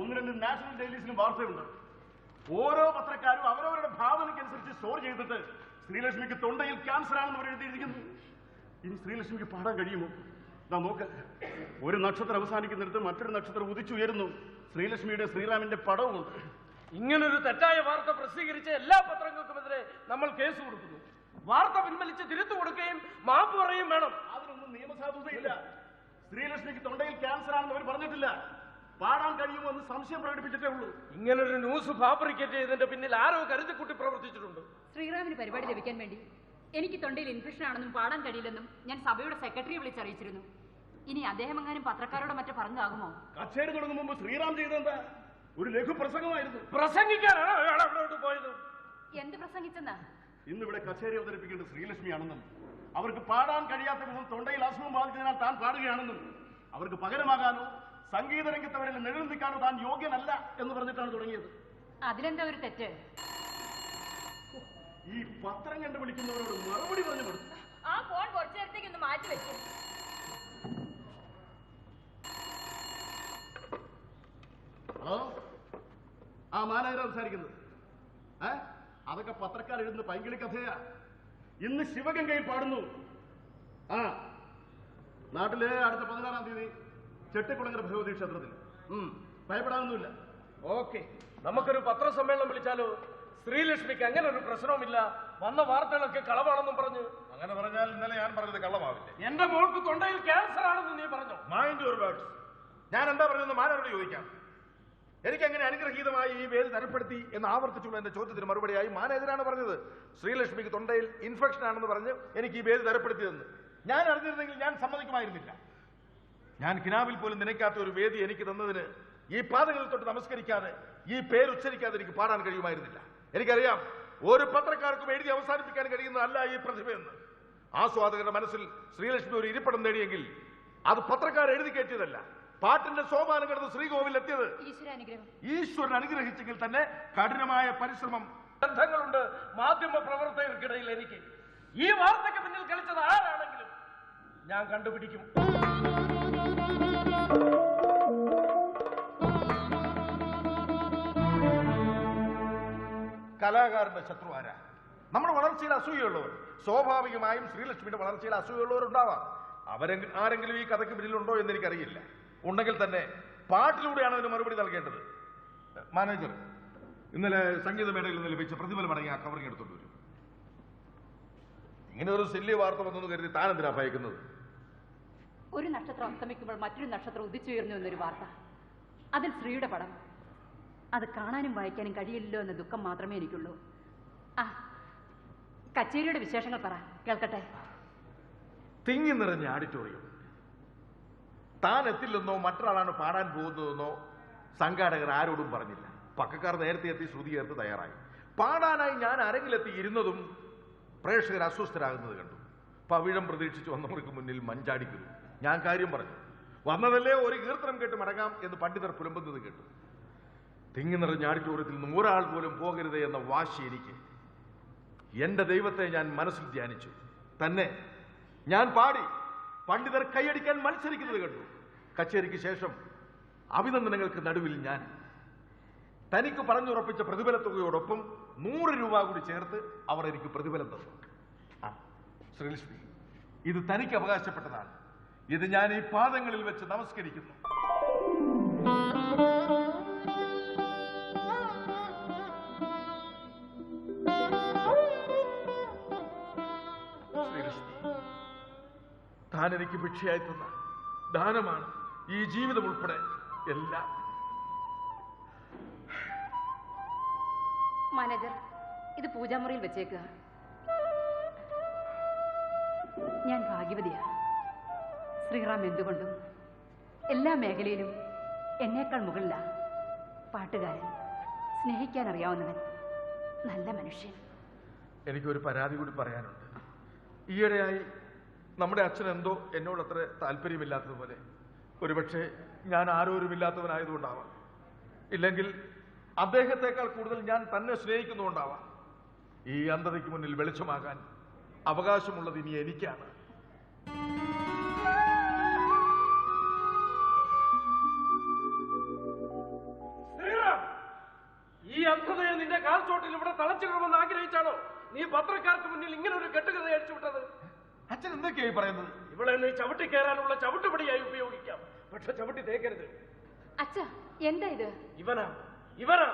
ഒന്ന് രണ്ട് നാഷണൽ ഡെയിലീസിലും വാർത്തയുണ്ട്. ഓരോ പത്രക്കാരും അവരവരുടെ ഭാവനയ്ക്കനുസരിച്ച് സ്റ്റോർ ചെയ്തിട്ട് ശ്രീലക്ഷ്മിക്ക് തൊണ്ടയിൽ ക്യാൻസർ ആണെന്ന് അവർ എഴുതിയിരിക്കുന്നു. ഇനി ശ്രീലക്ഷ്മിക്ക് പാടാൻ കഴിയുമോ? നാ നോക്ക്. ഒരു നക്ഷത്രം അവസാനിക്കുന്നിടത്ത് മറ്റൊരു നക്ഷത്രം ഉദിച്ചുയരുന്നു. ശ്രീലക്ഷ്മിയുടെ ശ്രീറാമിന്റെ പടവുമുണ്ട്. ഇങ്ങനൊരു തെറ്റായ വാർത്ത പ്രസിദ്ധീകരിച്ച എല്ലാ പത്രങ്ങൾക്കുമെതിരെ നമ്മൾ കേസ് കൊടുക്കുന്നു. വാർത്ത പിൻവലിച്ച് തിരുത്തു കൊടുക്കുകയും മാപ്പ് പറയുകയും വേണം. അതിനൊന്നും നിയമസാധുതയില്ല. ശ്രീലക്ഷ്മിക്ക് തൊണ്ടയിൽ ക്യാൻസർ ആണെന്ന് അവർ പറഞ്ഞിട്ടില്ല. പാടാൻ കഴിയുമോ എന്ന് സംശയം പ്രകടിപ്പിച്ചിട്ടേ ഉള്ളൂ. ഇങ്ങനൊരു ന്യൂസ് ഫാബ്രിക്കേറ്റ് ചെയ്തതിന്റെ പിന്നിൽ ആരോ കരുതിക്കുട്ടി പ്രവർത്തിച്ചിട്ടുണ്ട്. ശ്രീറാമിന് പരിപാടി ലഭിക്കാൻ വേണ്ടി എനിക്ക് തൊണ്ടയിൽ ഇൻഫെക്ഷൻ ആണെന്നും പാടാൻ കഴിയില്ലെന്നും ഞാൻ സഭയുടെ സെക്രട്ടറിയെ വിളിച്ചറിയിച്ചിരുന്നു. ഇനി അദ്ദേഹം എങ്ങാനും പത്രക്കാരോട് മറ്റു പറഞ്ഞാകുമോ കച്ചേരി തുടങ്ങും മുമ്പ് ശ്രീറാം ചെയ്തെന്താ? ഒരു ലഘു പ്രസംഗമായിരുന്നു പ്രസംഗിക്കാനാണ് അയാൾ പോയത്. എന്ത് പ്രസംഗിച്ചെന്നാ? ഇന്നിവിടെ കച്ചേരി അവതരിപ്പിക്കേണ്ട ശ്രീലക്ഷ്മിയാണെന്നും അവർക്ക് പാടാൻ കഴിയാത്ത വിധം തൊണ്ടയിൽ അസുഖം ബാധിച്ചതിനാൽ താൻ പാടുകയാണെന്നും അവർക്ക് പകരമാകാനോ സംഗീത രംഗത്തവരിൽ നിഴൽ നിൽക്കാനോ താൻ യോഗ്യനല്ല എന്ന് പറഞ്ഞിട്ടാണ് തുടങ്ങിയത്. അതിലെന്താ ഒരു തെറ്റ്? ഈ പത്രം കണ്ടു വിളിക്കുന്നവരോട് മറുപടി പറഞ്ഞു കൊടുത്തു ആ ഫോൺ കുറച്ചു നേരത്തേക്ക് ഒന്ന് മാറ്റി വെച്ചു ഹലോ? ആ മാനേജർ സംസാരിക്കുന്നത്. ഏ? അതൊക്കെ പത്രക്കാർ എഴുതുന്ന പൈങ്കിളി കഥയാ. ഇന്ന് ശിവഗംഗയിൽ പാടുന്നു. ആ. നാട്ടിലെ അടുത്ത പതിനാറാം തീയതി ചെട്ടിക്കുളങ്ങര ഭഗവതി ക്ഷേത്രത്തിൽ. ഭയപ്പെടാനൊന്നുമില്ല. ഓക്കെ. നമുക്കൊരു പത്രസമ്മേളനം വിളിച്ചാലോ? ശ്രീലക്ഷ്മിക്ക് അങ്ങനെ ഒരു പ്രശ്നവുമില്ല. വന്ന വാർത്തകളൊക്കെ കളവാണെന്നും പറഞ്ഞു. അങ്ങനെ പറഞ്ഞാൽ ഇന്നലെ ഞാൻ പറഞ്ഞത് കള്ളമാവില്ല? എന്റെ മോൾക്ക് തൊണ്ടയിൽ ക്യാൻസർ ആണെന്ന് നീ പറഞ്ഞു? മൈൻഡ് യുവർ വേർഡ്സ് ഞാൻ എന്താ പറഞ്ഞതെന്ന് മാനോട് ചോദിക്കാം. എനിക്ക് അങ്ങനെ അനുഗ്രഹീതമായി ഈ വേദി തരപ്പെടുത്തി എന്ന് ആവർത്തിച്ചുള്ള എന്റെ ചോദ്യത്തിന് മറുപടിയായി മാനേജരാണ് പറഞ്ഞത്. ശ്രീലക്ഷ്മിക്ക് തൊണ്ടയിൽ ഇൻഫെക്ഷൻ ആണെന്ന് പറഞ്ഞ് എനിക്ക് ഈ വേദി തരപ്പെടുത്തിയതെന്ന്. ഞാൻ അറിഞ്ഞിരുന്നെങ്കിൽ ഞാൻ സമ്മതിക്കുമായിരുന്നില്ല. ഞാൻ കിനാവിൽ പോലും നനയ്ക്കാത്ത ഒരു വേദി എനിക്ക് തന്നതിന് ഈ പാതകളിൽ തൊട്ട് നമസ്കരിക്കാതെ ഈ പേരുച്ചരിക്കാതെ എനിക്ക് പാടാൻ കഴിയുമായിരുന്നില്ല. എനിക്കറിയാം ഒരു പത്രക്കാർക്കും എഴുതി അവസാനിപ്പിക്കാൻ കഴിയുന്നതല്ല ഈ പ്രതിഭയെന്ന് ആസ്വാദകരുടെ മനസ്സിൽ ശ്രീലക്ഷ്മി ഒരു ഇരിപ്പടം നേടിയെങ്കിൽ അത് പത്രക്കാർ എഴുതി കയറ്റിയതല്ല. പാട്ടിന്റെ സോപാനം കിടന്ന് ശ്രീകോവിൽ എത്തിയത് ഈശ്വരൻ അനുഗ്രഹിച്ചെങ്കിൽ തന്നെ കഠിനമായ പരിശ്രമം ബന്ധങ്ങളുണ്ട് മാധ്യമ പ്രവർത്തകർക്കിടയിൽ എനിക്ക്. ഈ വാർത്തയ്ക്ക് പിന്നിൽ കളിച്ചത് ആരാണെങ്കിലും ഞാൻ കണ്ടുപിടിക്കും. കലാകാരന്റെ ശത്രു ആരാ? നമ്മുടെ വളർച്ചയിൽ അസൂയുള്ളവർ. സ്വാഭാവികമായും ശ്രീലക്ഷ്മിയുടെ വളർച്ചയിൽ അസൂയുള്ളവരുണ്ടാവാം. അവരെ ആരെങ്കിലും ഈ കഥയ്ക്ക് പിന്നിലുണ്ടോ എന്ന് എനിക്കറിയില്ല. ഉണ്ടെങ്കിൽ തന്നെ പാട്ടിലൂടെയാണ് അതിന് മറുപടി നൽകേണ്ടത്. മാനേജർ ഇന്നലെ സംഗീതമേളയിൽ നിന്ന് ലഭിച്ച പ്രതിഫലം അടങ്ങിയ ആ കവറിങ് എടുത്തോണ്ട് വരും. ഇങ്ങനെ ഒരു ശല്യ വാർത്ത വന്നു കരുതി താൻ എന്തിനാ ഭയക്കുന്നത്? ഒരു നക്ഷത്രം അസ്തമിക്കുമ്പോൾ മറ്റൊരു നക്ഷത്രം ഉദിച്ചുയർന്നു എന്നൊരു വാർത്ത. അതിൽ സ്ത്രീയുടെ പടം. അത് കാണാനും വായിക്കാനും കഴിയില്ലല്ലോ എന്ന ദുഃഖം മാത്രമേ എനിക്കുള്ളൂ. ആ കച്ചേരിയുടെ വിശേഷങ്ങൾ പറ കേൾക്കട്ടെ? തിങ്ങി നിറഞ്ഞ ആഡിറ്റോറിയം താൻ എത്തില്ലെന്നോ മറ്റൊരാളാണ് പാടാൻ പോകുന്നതെന്നോ സംഘാടകർ ആരോടും പറഞ്ഞില്ല. പക്കക്കാർ നേരത്തെ എത്തി ശ്രുതി ചേർത്ത് തയ്യാറായി. പാടാനായി ഞാൻ അരങ്ങിലെത്തി ഇരുന്നതും പ്രേക്ഷകർ അസ്വസ്ഥരാകുന്നത് കണ്ടു. പവിഴം പ്രതീക്ഷിച്ച് വന്നവർക്ക് മുന്നിൽ മഞ്ചാടിക്കുന്നു. ഞാൻ കാര്യം പറഞ്ഞു. വന്നതല്ലേ ഒരു കീർത്തനം കേട്ട് മടങ്ങാം എന്ന് പണ്ഡിതർ പുലമ്പുന്നത് കേട്ടു. തിങ്ങി നിറഞ്ഞ ആഡിറ്റോറിയത്തിൽ നിന്ന് ഒരാൾ പോലും പോകരുത് എന്ന വാശി എനിക്ക്. എന്റെ ദൈവത്തെ ഞാൻ മനസ്സിൽ ധ്യാനിച്ചു. തന്നെ ഞാൻ പാടി. പണ്ഡിതർ കൈയടിക്കാൻ മത്സരിക്കുന്നത് കണ്ടു. കച്ചേരിക്ക് ശേഷം അഭിനന്ദനങ്ങൾക്ക് നടുവിൽ ഞാൻ തനിക്ക് പറഞ്ഞുറപ്പിച്ച പ്രതിഫല തുകയോടൊപ്പം നൂറ് രൂപ കൂടി ചേർത്ത് അവർ എനിക്ക് പ്രതിഫലം തന്നു. ശ്രീലക്ഷ്മി ഇത് തനിക്ക് അവകാശപ്പെട്ടതാണ്. ഇത് ഞാൻ ഈ പാദങ്ങളിൽ വെച്ച് നമസ്കരിക്കുന്നു. താൻ എനിക്ക് ഭിക്ഷയായി തന്ന. ദാനമാണ് ഈ ജീവിതം ഉൾപ്പെടെ എല്ലാം. മാനേജർ ഇത് പൂജാമുറിയിൽ വെച്ചേക്കുക. ഞാൻ ഭാഗ്യവതിയാണ് ശ്രീറാം എന്തുകൊണ്ടും എല്ലാ മേഖലയിലും എന്നേക്കാൾ മുകളിലാണ് പാട്ടുകാരൻ സ്നേഹിക്കാൻ അറിയാവുന്നവൻ നല്ല മനുഷ്യൻ. എനിക്കൊരു പരാതി കൂടി പറയാനുണ്ട്. ഈയിടെയായി നമ്മുടെ അച്ഛൻ എന്തോ എന്നോട് അത്ര താല്പര്യമില്ലാത്തതുപോലെ. ഒരുപക്ഷെ ഞാൻ ആരോരുമില്ലാത്തവനായതുകൊണ്ടാവാം ഇല്ലെങ്കിൽ അദ്ദേഹത്തെക്കാൾ കൂടുതൽ ഞാൻ തന്നെ സ്നേഹിക്കുന്നുകൊണ്ടാവാം ഈ അന്ധതയ്ക്ക് മുന്നിൽ വെളിച്ചമാകാൻ അവകാശമുള്ളത് ഇനി എനിക്കാണ്. ഈ അന്ധതയെ നിന്റെ കാൽച്ചോട്ടിൽ ഇവിടെ തളച്ചു കിടമെന്ന് ആഗ്രഹിച്ചാണോ? നീ പത്രക്കാർക്ക് മുന്നിൽ ഇങ്ങനെ ഒരു കെട്ടുകഥ അടിച്ചുവിട്ടത് അച്ഛൻ എന്തൊക്കെയായി പറയുന്നത്? ഇവളെ നീ ചവിട്ടി കയറാനുള്ള ചവിട്ടുപടിയായി ഉപയോഗിക്കാം. പക്ഷെ ചവിട്ടി തേക്കരുത്. അച്ഛ എന്താ ഇത്? ഇവനാ ഇവനാ.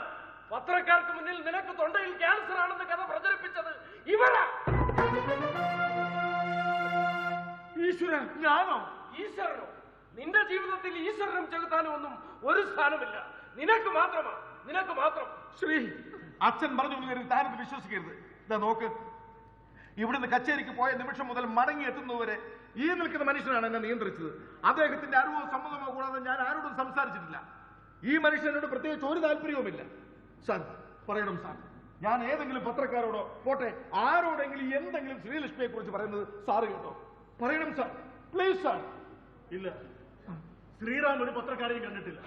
പത്രക്കാർക്ക് മുന്നിൽ നിനക്ക് തൊണ്ടയിൽ ക്യാൻസർ ആണെന്ന് കഥ പ്രചരിപ്പിച്ചത് ഇവനാ ഈശ്വര ഞാനോ? ഈശ്വരനോ? നിന്റെ ജീവിതത്തിൽ ഈശ്വരനും ചെലുത്താനും ഒന്നും ഒരു സ്ഥാനമില്ല. നിനക്ക് മാത്രമാ നിനക്ക് മാത്രം. ശ്രീ അച്ഛൻ പറഞ്ഞു താനത് വിശ്വസിക്കരുത്. ഇതാ നോക്ക്. ഇവിടുന്ന് കച്ചേരിക്ക് പോയ നിമിഷം മുതൽ മടങ്ങി എത്തുന്നതുവരെ ഈ നിൽക്കുന്ന മനുഷ്യനാണ് എന്നെ നിയന്ത്രിച്ചത്. അദ്ദേഹത്തിന്റെ അറിവോ സമ്മതമോ കൂടാതെ ഞാൻ ആരോടും സംസാരിച്ചിട്ടില്ല. ഈ മനുഷ്യനോട് പ്രത്യേകിച്ച് ഒരു താല്പര്യവുമില്ല. സാർ പറയണം സാർ. ഞാൻ ഏതെങ്കിലും പത്രക്കാരോടോ പോട്ടെ ആരോടെങ്കിലും എന്തെങ്കിലും ശ്രീലക്ഷ്മിയെ കുറിച്ച് പറയുന്നത് സാറ് കേട്ടോ? പറയണം സാർ. Please sir. ഇല്ല. ശ്രീറാം ഒരു പത്രക്കാരെയും കണ്ടിട്ടില്ല.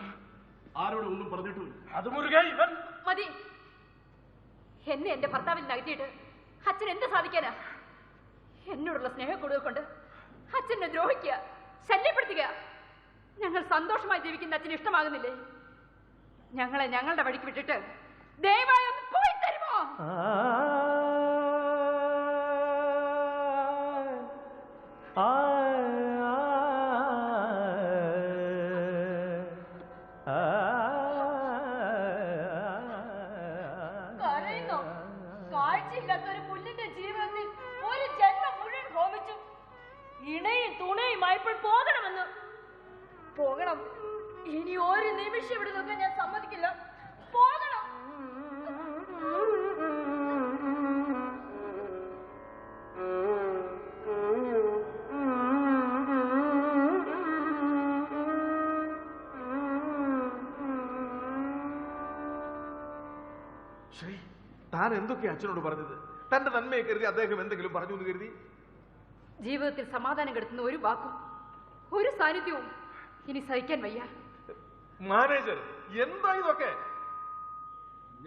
ആരോടും ഒന്നും പറഞ്ഞിട്ടുമില്ല. അത് മുരുകൻ ഇവൻ. മതി. എന്നെ എന്റെ ഭർത്താവിൽ നകറ്റിയിട്ട് അച്ഛൻ എന്ത് സാധിക്കാനാ? എന്നോടുള്ള സ്നേഹം കൊണ്ട് അച്ഛനെ ദ്രോഹിക്കുക ശല്യപ്പെടുത്തുക. ഞങ്ങൾ സന്തോഷമായി ജീവിക്കുന്ന അച്ഛന് ഇഷ്ടമാകുന്നില്ലേ? ഞങ്ങളെ ഞങ്ങളുടെ വഴിക്ക് വിട്ടിട്ട് ദയവായി ഒന്ന് പോയി തരുമോ? കാഴ്ചയില്ലാത്ത ഒരു പുല്ലിന്റെ ജീവിതത്തിൽ ഒരു ജന്മം മുഴുവൻ ഹോമിച്ചു. ഇണയും തുണയുമായപ്പോൾ പോകണമെന്ന്. പോകണം. ഇനി ഒരു നിമിഷം ഇവിടെ നിൽക്കാൻ ഞാൻ സമ്മതിക്കില്ല. പോകണം. താൻ എന്തൊക്കെയാ അച്ഛനോട് പറഞ്ഞത്? തന്റെ നന്മയെ കരുതി അദ്ദേഹം എന്തെങ്കിലും പറഞ്ഞു എന്ന് കരുതി? ജീവിതത്തിൽ സമാധാനം കെടുത്തുന്ന ഒരു വാക്കും ഒരു സാന്നിധ്യവും ഇനി സഹിക്കാൻ വയ്യ. മാനേജർ എന്താ ഇതൊക്കെ?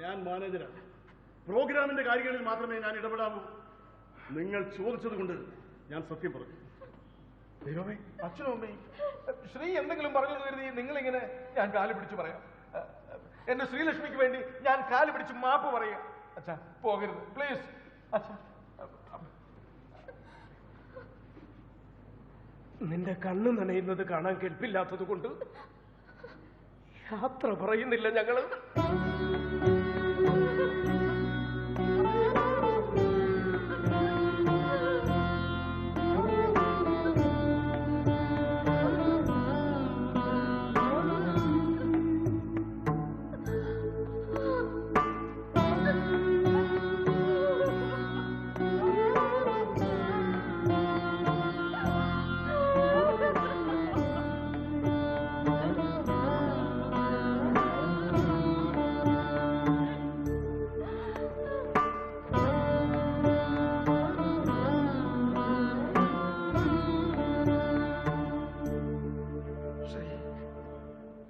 ഞാൻ മാനേജരാണ്. പ്രോഗ്രാമിന്റെ കാര്യങ്ങളിൽ മാത്രമേ ഞാൻ ഇടപെടാവൂ. നിങ്ങൾ ചോദിച്ചത് കൊണ്ട് ഞാൻ സത്യം പറഞ്ഞു. ദൈവമേ അച്ഛനും അമ്മയും. ശ്രീ എന്തെങ്കിലും പറഞ്ഞു കരുതി നിങ്ങളിങ്ങനെ ഞാൻ കാൽ പിടിച്ചു പറയാം. എന്റെ ശ്രീലക്ഷ്മിക്ക് വേണ്ടി ഞാൻ കാൽ പിടിച്ച് മാപ്പ് പറയാം. അച്ഛാ പോകരുത്. പ്ലീസ് അച്ഛാ. നിന്റെ കണ്ണ് നനയുന്നത് കാണാൻ കെൽപ്പില്ലാത്തത് കൊണ്ട് യാത്ര പറയുന്നില്ല ഞങ്ങൾ.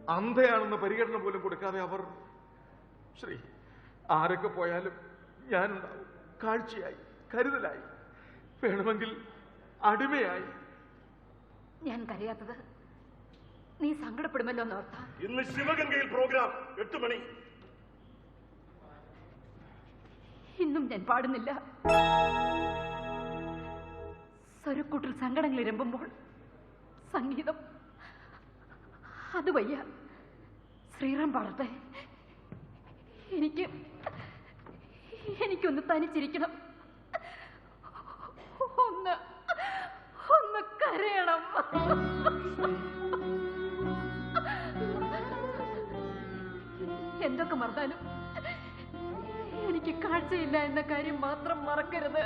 അന്ധയാണെന്ന പരിഗണന പോലും കൊടുക്കാതെ അവർ ശ്രീ ആരൊക്കെ പോയാലും ഞാനുണ്ടാവും. കാഴ്ചയായി കരുതലായി. വേണമെങ്കിൽ അടിമയായി. ഞാൻ കരയാത്തത് നീ സങ്കടപ്പെടുമല്ലോ ഇന്ന് ശിവഗംഗയിൽ പ്രോഗ്രാം എട്ട് മണി. ഇന്നും ഞാൻ പാടുന്നില്ല. സ്വരക്കൂട്ടിൽ സങ്കടങ്ങൾ ഇരമ്പുമ്പോൾ സംഗീതം അത് വയ്യ. ശ്രീറാം പാടട്ടെ. എനിക്ക് എനിക്കൊന്ന് തനിച്ചിരിക്കണം. ഒന്ന് ഒന്ന് കരയണം. എന്തൊക്കെ മറന്നാലും എനിക്ക് കാഴ്ചയില്ല എന്ന കാര്യം മാത്രം മറക്കരുത്.